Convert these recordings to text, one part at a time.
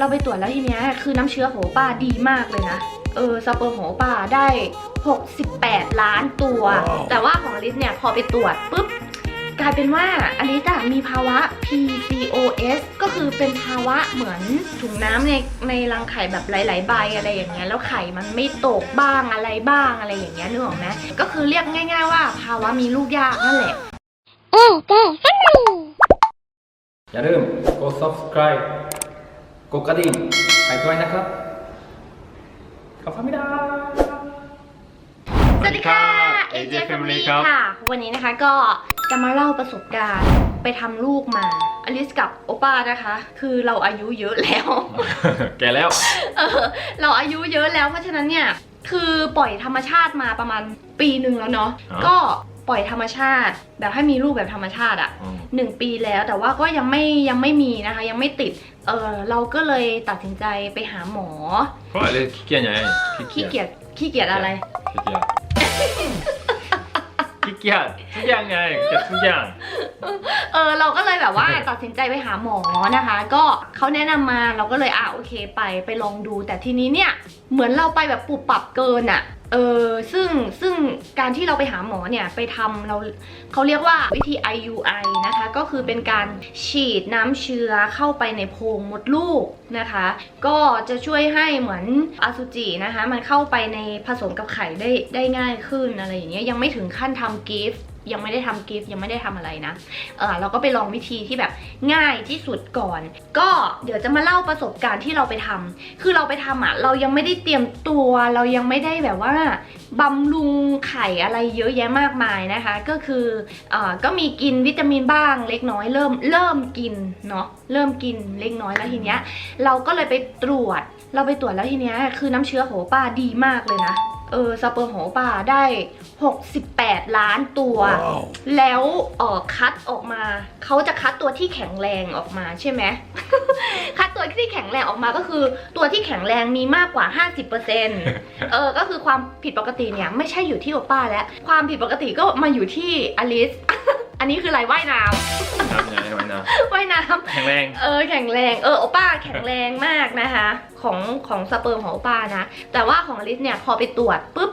เราไปตรวจแล้วทีเนี้ยคือน้ำเชื้อของป้าดีมากเลยนะ เออสเปิร์มของป้าได้ 68 ล้านตัว แต่ว่าของอลิสเนี่ยพอไปตรวจปุ๊บกลายเป็นว่าอลิสอะมีภาวะ PCOS ก็คือเป็นภาวะเหมือนถุงน้ำในในรังไข่แบบหลายๆใบอะไรอย่างเงี้ยแล้วไข่มันไม่ตกบ้างอะไรบ้างอะไรอย่างเงี้ยนึกออกไหมก็คือเรียกง่าย ๆ ว่าภาวะมีลูกยากนั่นแหละเอเกฟันนี่อย่าลืมกด subscribe กดกระดิ่งให้ด้วยนะครับ ขอบคุณไม่ได้สวัสดีค่ะสวัสดีครับ AJ Family AJ Family ครับ ค่ะ วันนี้นะคะก็จะมาเล่าประสบการณ์ไปทำลูกมา อลิสกับโอป้านะคะ คือเราอายุเยอะแล้ว แกแล้ว เออ เราอายุเยอะแล้วเพราะฉะนั้นเนี่ย คือปล่อยธรรมชาติมาประมาณปีหนึ่งแล้วเนาะ อ๋อ ก็ปล่อยธรรมชาติ แบบให้มีลูกแบบธรรมชาติอะ อืม หนึ่งปีแล้วแต่ว่าก็ยังไม่ยังไม่มีนะคะ ยังไม่ติด เออเราก็เลยตัดสินใจไปหาหมอ เพราะอะไรขี้เกียจไงขี้เกียจขี้เกียจอะไร ขี้เกียจขี้เกียจทุกอย่างไงเกียจทุกอย่าง เออเราก็เลยแบบว่าตัดสินใจไปหาหมอนะคะ ก็เขาแนะนำมาเราก็เลยอะโอเคไปไปลองดู แต่ทีนี้เนี่ยเหมือนเราไปแบบปรับปรับเกินอะ่ะ เออซึ่งซึ่งการที่เราไปหาหมอเนี่ยไปทำเราเขาเรียกว่าวิธี IUI นะคะ ก็คือเป็นการฉีดน้ำเชื้อเข้าไปในโพรงมดลูกนะคะ ก็จะช่วยให้เหมือนอสุจินะคะ มันเข้าไปในผสมกับไข่ได้ได้ง่ายขึ้นอะไรอย่างเงี้ยยังไม่ถึงขั้นทำกิฟต์ ยังไม่ได้ทำกิฟต์ยังไม่ได้ทำอะไรนะเออเราก็ไปลองวิธีที่แบบง่ายที่สุดก่อน ก็เดี๋ยวจะมาเล่าประสบการณ์ที่เราไปทำคือเราไปทำอะเรายังไม่ได้เตรียมตัวเรายังไม่ได้แบบว่าบำรุงไข่อะไรเยอะแยะมากมายนะคะ ก็คือเออก็มีกินวิตามินบ้างเล็กน้อยเริ่มเริ่มกินเนาะเริ่มกินเล็กน้อยแล้วทีเนี้ย เราก็เลยไปตรวจเราไปตรวจแล้วทีเนี้ยคือน้ำเชื้อของป้าดีมากเลยนะ เออสเปิร์มของป้าได้ 68 ล้านตัวแล้วเออคัดออกมา เขาจะคัดตัวที่แข็งแรงออกมาใช่ไหม คัดตัวที่แข็งแรงออกมาก็คือ ตัวที่แข็งแรงมีมากกว่า 50%เออก็คือความผิดปกติเนี่ยไม่ใช่อยู่ที่โอป้าแล้ว ความผิดปกติก็มาอยู่ที่อลิส อันนี้คืออะไรว่ายน้ทำยังไงวะนะำว่ายน้ำแข็งแรงเออแข็งแรงเออโอป้าแข็งแรงมากนะคะ ของของสเปิร์มของโอป้านะ แต่ว่าของอลิสเนี่ยพอไปตรวจปุ๊บ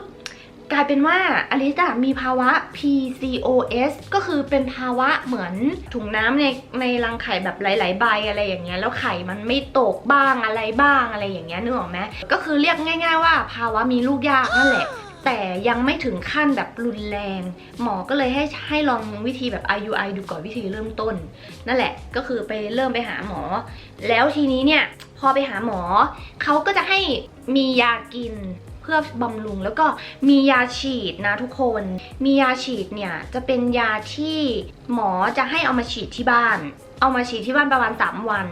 กลายเป็นว่าอลิสอะมีภาวะ PCOS ก็คือเป็นภาวะเหมือนถุงน้ำในในรังไข่แบบหลาย ๆ ใบอะไรอย่างเงี้ยแล้วไข่มันไม่ตกบ้างอะไรบ้างอะไรอย่างเงี้ยนึกออกไหมก็คือเรียกง่าย ๆ ว่าภาวะมีลูกยากนั่นแหละ แต่ยังไม่ถึงขั้นแบบรุนแรง หมอก็เลยให้ให้ลองวิธีแบบ IUI ดูก่อนวิธีเริ่มต้น นั่นแหละก็คือไปเริ่มไปหาหมอ แล้วทีนี้เนี่ยพอไปหาหมอเขาก็จะให้มียากินเพื่อบำรุง แล้วก็มียาฉีดนะทุกคน มียาฉีดเนี่ยจะเป็นยาที่หมอจะให้เอามาฉีดที่บ้าน เอามาฉีดที่บ้านประมาณ3วัน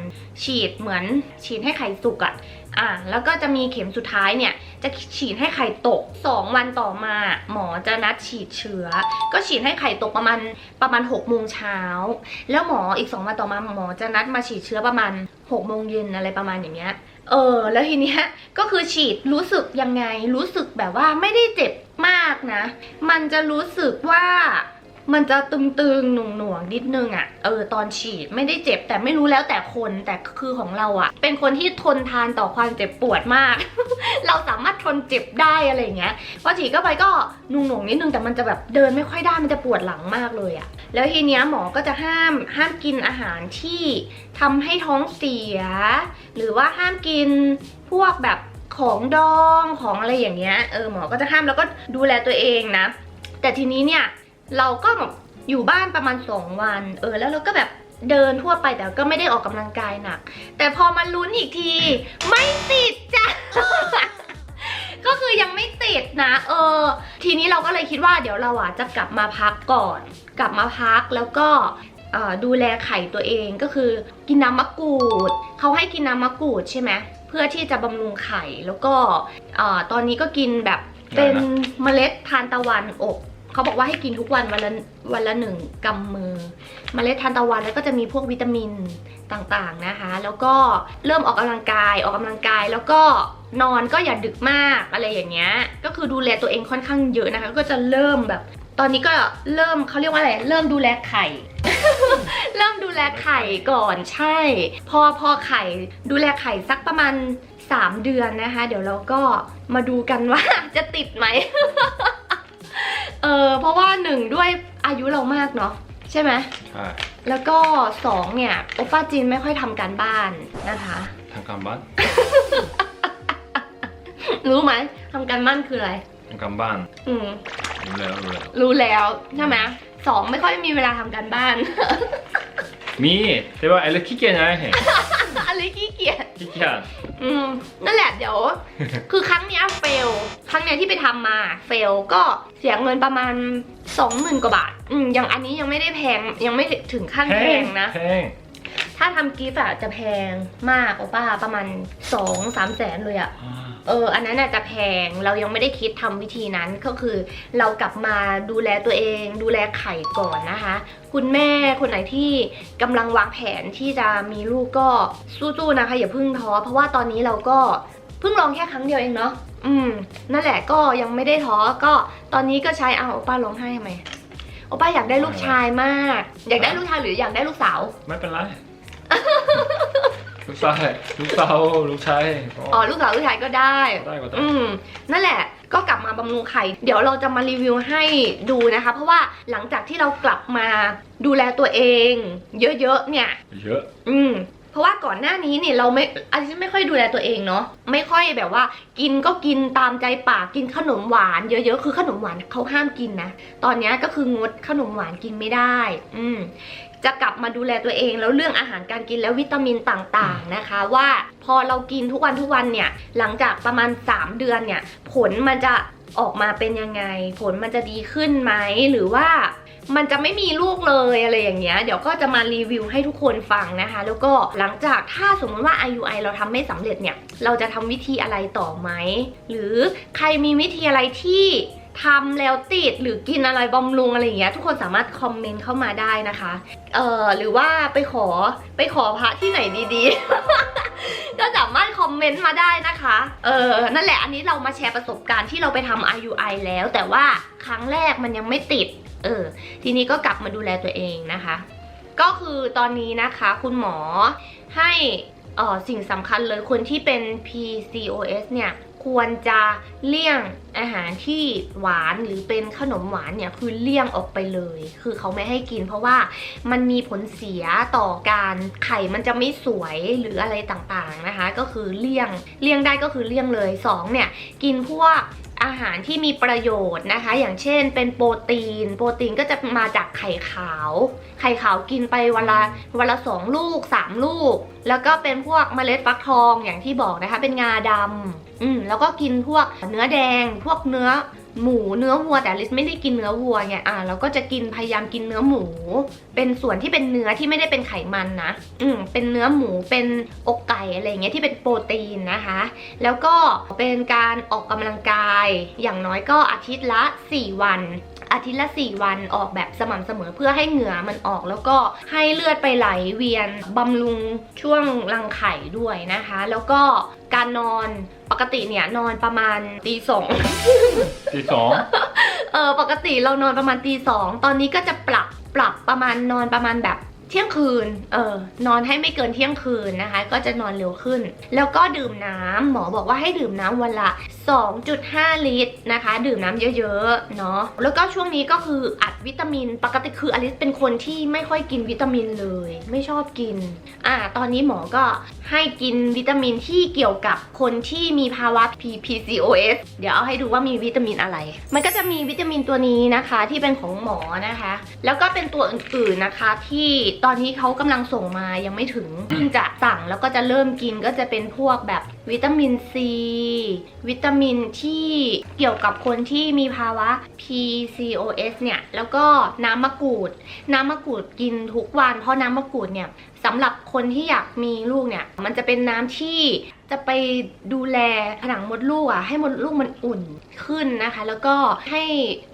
ฉีดเหมือนฉีดให้ไข่สุกอะ อะแล้วก็จะมีเข็มสุดท้ายเนี่ย จะฉีดให้ไข่ตก 2 วันต่อมา หมอจะนัดฉีดเชื้อ ก็ฉีดให้ไข่ตกประมาณประมาณ6โมงเช้าแล้วหมออีก 2 วันต่อมาหมอจะนัดมาฉีดเชื้อประมาณ6โมงเย็นอะไรประมาณอย่างเงี้ยเออแล้วทีเนี้ยก็คือฉีดรู้สึกยังไง รู้สึกแบบว่าไม่ได้เจ็บมากนะ มันจะรู้สึกว่า มันจะตึงๆหน่วงๆนิดนึงอะ่ะ เออ ตอนฉีดไม่ได้เจ็บแต่ไม่รู้แล้วแต่คนแต่คือของเราอะ่ะ เป็นคนที่ทนทานต่อความเจ็บปวดมาก เราสามารถทนเจ็บได้อะไรอย่างเงี้ยพอฉีดเข้าไปก็หนุ่งๆนิดนึงแต่มันจะแบบเดินไม่ค่อยได้มันจะปวดหลังมากเลยอะแล้วทีเนี้ยหมอก็จะห้ามห้ามกินอาหารที่ทำให้ท้องเสีย หรือว่าห้ามกินพวกแบบของดองของอะไรอย่างเงี้ยเออหมอก็จะห้ามแล้วก็ดูแลตัวเองนะ แต่ทีนี้เนี่ย เราก็แบบอยู่บ้านประมาณ 2 วัน เออ แล้วเราก็แบบเดินทั่วไปแต่ก็ไม่ได้ออกกำลังกายหนัก แต่พอมาลุ้นอีกที ไม่ติดจ้ะ ก็คือยังไม่ติดนะ เออ ทีนี้เราก็เลยคิดว่าเดี๋ยวเราอะจะกลับมาพักก่อน กลับมาพักแล้วก็เอ่อดูแลไข่ตัวเองก็คือกินน้ำมะกรูดเขาให้กินน้ำมะกรูดใช่ไหมเพื่อที่จะบำรุงไข่แล้วก็เอ่อตอนนี้ก็กินแบบเป็นเมล็ดทานตะวันอบ เขาบอกว่าให้กินทุกวันวันละวันละหนึ่งกำมือเมล็ดทานตะวันแล้วก็จะมีพวกวิตามินต่างๆนะคะ แล้วก็เริ่มออกกำลังกายออกกำลังกายแล้วก็นอนก็อย่าดึกมากอะไรอย่างเงี้ยก็คือดูแลตัวเองค่อนข้างเยอะนะคะ ก็จะเริ่มแบบ ตอนนี้ก็เริ่มเขาเรียกว่าอะไรเริ่มดูแลไข่เริ่มดูแลไข่ก่อนใช่ พอพอไข่ดูแลไข่สักประมาณ 3 เดือนนะคะ เดี๋ยวเราก็มาดูกันว่าจะติดไหม นึ่งด้วยอายุเรามากเนาะใช่ไหมใช่แล้วก็สองเนี่ยโอป้าจีนไม่ค่อยทำการบ้านนะคะ ทางการบ้านรู้ไหมทำการบ้านคืออะไร ทางการบ้านอืม รู้แล้วรู้แล้วรู้แล้วใช่ไหมสองไม่ค่อยมีเวลาทำการบ้าน มีแต่ว่าไอ้เรื่องขี้เกียจไง อะไรขี้เกียจขี้เกียจ อืมนั่นแหละเดี๋ยว คือครั้งเนี้ยเฟล ครั้งเนี้ยที่ไปทำมาเฟลก็เสียเงินประมาณสองหมื่นกว่าบาท อืมอย่างอันนี้ยังไม่ได้แพงยังไม่ถึงขั้นแพงนะ แพง ถ้าทำกิฟต์อะจะแพงมากโอป้าประมาณสองสามแสนเลยอะอ่าเอออันนั้นอาจจะแพงเรายังไม่ได้คิดทำวิธีนั้นก็คือ เรากลับมาดูแลตัวเอง ดูแลไข่ก่อนนะคะ คุณแม่คนไหนที่กำลังวางแผนที่จะมีลูกก็สู้ๆนะคะอย่าเพิ่งท้อเพราะว่าตอนนี้เราก็เพิ่งลองแค่ครั้งเดียวเองเนาะอืม นั่นแหละก็ยังไม่ได้ท้อก็ตอนนี้ก็ใช้เอาโอป้าร้องไห้ทำไมโอป้าอยากได้ลูกชายมาก อยากได้ลูกชายหรืออยากได้ลูกสาว ไม่เป็นไร ลูกชายลูกสาวลูกชายอ๋อลูกสาวลูกชายก็ได้ ได้ก็ได้อืมนั่นแหละก็กลับมาบำรุงไข่ เดี๋ยวเราจะมารีวิวให้ดูนะคะ เพราะว่าหลังจากที่เรากลับมาดูแลตัวเอง เยอะๆเนี่ย เยอะ อืมเพราะว่าก่อนหน้านี้เนี่ยเราไม่อันนี้ไม่ค่อยดูแลตัวเองเนาะไม่ค่อยแบบว่า กินก็กินตามใจปากกินขนมหวานเยอะๆคือขนมหวานเขาห้ามกินนะตอนเนี้ยก็คืองดขนมหวานกินไม่ได้ อืม จะกลับมาดูแลตัวเอง แล้วเรื่องอาหารการกินแล้ววิตามินต่างๆนะคะ ว่าพอเรากินทุกวันทุกวันเนี่ยหลังจากประมาณ 3 เดือนเนี่ยผลมันจะออกมาเป็นยังไง ผลมันจะดีขึ้นไหมหรือว่ามันจะไม่มีลูกเลยอะไรอย่างเงี้ย เดี๋ยวก็จะมารีวิวให้ทุกคนฟังนะคะ แล้วก็หลังจากถ้าสมมติว่า IUI เราทำไม่สำเร็จเนี่ย เราจะทำวิธีอะไรต่อไหม หรือใครมีวิธีอะไรที่ ทำแล้วติดหรือกินอะไรบำรุงอะไรอย่างเงี้ยทุกคนสามารถคอมเมนต์เข้ามาได้นะคะเอ่อหรือว่าไปขอไปขอพระที่ไหนดีๆ ก็สามารถคอมเมนต์มาได้นะคะเออนั่นแหละอันนี้เรามาแชร์ประสบการณ์ที่เราไปทำ IUI แล้ว แต่ว่าครั้งแรกมันยังไม่ติดเออทีนี้ก็กลับมาดูแลตัวเองนะคะ ก็คือตอนนี้นะคะคุณหมอให้ออสิ่งสำคัญเลยคนที่เป็น PCOS เนี่ย ควรจะเลี่ยงอาหารที่หวานหรือเป็นขนมหวานเนี่ยคือเลี่ยงออกไปเลย คือเขาไม่ให้กิน เพราะว่ามันมีผลเสียต่อการไข่มันจะไม่สวยหรืออะไรต่างๆนะคะ ก็คือเลี่ยงเลี่ยงได้ก็คือเลี่ยงเลยสองเนี่ยกินพวก อาหารที่มีประโยชน์นะคะ อย่างเช่นเป็นโปรตีน โปรตีนก็จะมาจากไข่ขาว ไข่ขาวกินไปวันละวันละสองลูกสามลูก แล้วก็เป็นพวกเมล็ดฟักทองอย่างที่บอกนะคะ เป็นงาดำอืมแล้วก็กินพวกเนื้อแดง พวกเนื้อ หมูเนื้อวัวแต่ลิสไม่ได้กินเนื้อวัวไงอ่าเราก็จะกินพยายามกินเนื้อหมู เป็นส่วนที่เป็นเนื้อที่ไม่ได้เป็นไขมันนะ อืมเป็นเนื้อหมูเป็นอกไก่อะไรเงี้ยที่เป็นโปรตีนนะคะ แล้วก็เป็นการออกกำลังกาย อย่างน้อยก็อาทิตย์ละ 4 วัน อาทิตย์ละ 4 วันออกแบบสม่ำเสมอเพื่อให้เหงื่อมันออก แล้วก็ให้เลือดไปไหลเวียนบำรุงช่วงรังไข่ด้วยนะคะ แล้วก็การนอนปกติเนี่ยนอนประมาณตีสองที่สองเออปกติเรานอนประมาณตีสองตอนนี้ก็จะปรับปรับประมาณนอนประมาณแบบ เที่ยงคืน เออนอนให้ไม่เกินเที่ยงคืนนะคะ ก็จะนอนเร็วขึ้น แล้วก็ดื่มน้ำหมอบอกว่าให้ดื่มน้ำวันละ 2.5 ลิตรนะคะ ดื่มน้ำเยอะๆ เนาะ แล้วก็ช่วงนี้ก็คืออัดวิตามิน ปกติคืออลิสเป็นคนที่ไม่ค่อยกินวิตามินเลย ไม่ชอบกิน อ่า ตอนนี้หมอก็ให้กินวิตามินที่เกี่ยวกับคนที่มีภาวะ P P C O S เดี๋ยวเอาให้ดูว่ามีวิตามินอะไร มันก็จะมีวิตามินตัวนี้นะคะที่เป็นของหมอนะคะ แล้วก็เป็นตัวอื่นๆนะคะที่ตอนนี้เขากำลังส่งมายังไม่ถึงเพิ่งจะสั่งแล้วก็จะเริ่มกินก็จะเป็นพวกแบบวิตามินซี วิตามินที่เกี่ยวกับคนที่มีภาวะ PCOS เนี่ย แล้วก็น้ำมะกรูด น้ำมะกรูดกินทุกวัน เพราะน้ำมะกรูดเนี่ยสำหรับคนที่อยากมีลูกเนี่ย มันจะเป็นน้ำที่จะไปดูแลผนังมดลูกอะให้มดลูกมันอุ่นขึ้นนะคะ แล้วก็ให้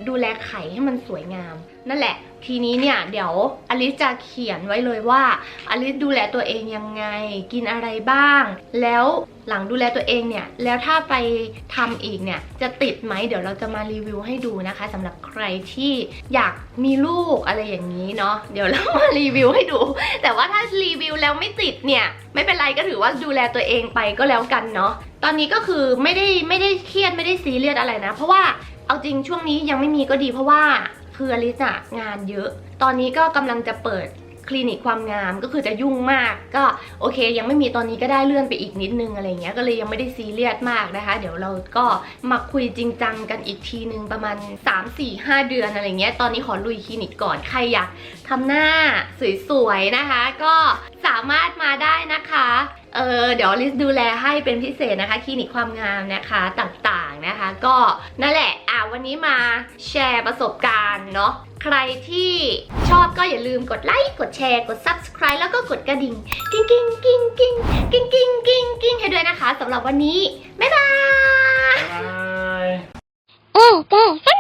ดูแลไข่ให้มันสวยงาม นั่นแหละ ทีนี้เนี่ยเดี๋ยวอลิซจะเขียนไว้เลยว่าอลิซดูแลตัวเองยังไง กินอะไรบ้าง แล้วหลังดูแลตัวเองเนี่ยแล้วถ้าไปทำอีกเนี่ยจะติดไหมเดี๋ยวเราจะมารีวิวให้ดูนะคะสำหรับใครที่อยากมีลูกอะไรอย่างนี้เนาะเดี๋ยวเรามารีวิวให้ดู แต่ว่าถ้ารีวิวแล้วไม่ติดเนี่ยไม่เป็นไรก็ถือว่าดูแลตัวเองไปก็แล้วกันเนาะตอนนี้ก็คือไม่ได้ไม่ได้เครียดไม่ได้ซีเรียสอะไรนะ เพราะว่าเอาจริงช่วงนี้ยังไม่มีก็ดีเพราะว่า คืออลิสอะงานเยอะ ตอนนี้ก็กำลังจะเปิดคลินิกความงามก็คือจะยุ่งมากก็โอเค ยังไม่มีตอนนี้ก็ได้เลื่อนไปอีกนิดนึงอะไรเงี้ยก็เลยยังไม่ได้ซีเรียสมากนะคะ เดี๋ยวเราก็มาคุยจริงจังกันอีกทีนึงประมาณ 3 4 5 เดือนอะไรเงี้ยตอนนี้ขอลุยคลินิกก่อนใครอยากทำหน้าสวยๆนะคะ ก็สามารถมาได้นะคะเออเดี๋ยวลิสดูแลให้เป็นพิเศษนะคะคลินิกความงามนะคะต่างๆนะคะ ก็นั่นแหละ วันนี้มาแชร์ประสบการณ์เนาะใครที่ชอบก็อย่าลืมกดไลค์ กดแชร์ กด subscribe แล้วก็กดกระดิ่ง กิ้งกิ้งกิ้งกิ้งกิ้งกิ้งกิ้งกิ้งให้ด้วยนะคะสำหรับวันนี้ บ๊ายบาย เออเกฮั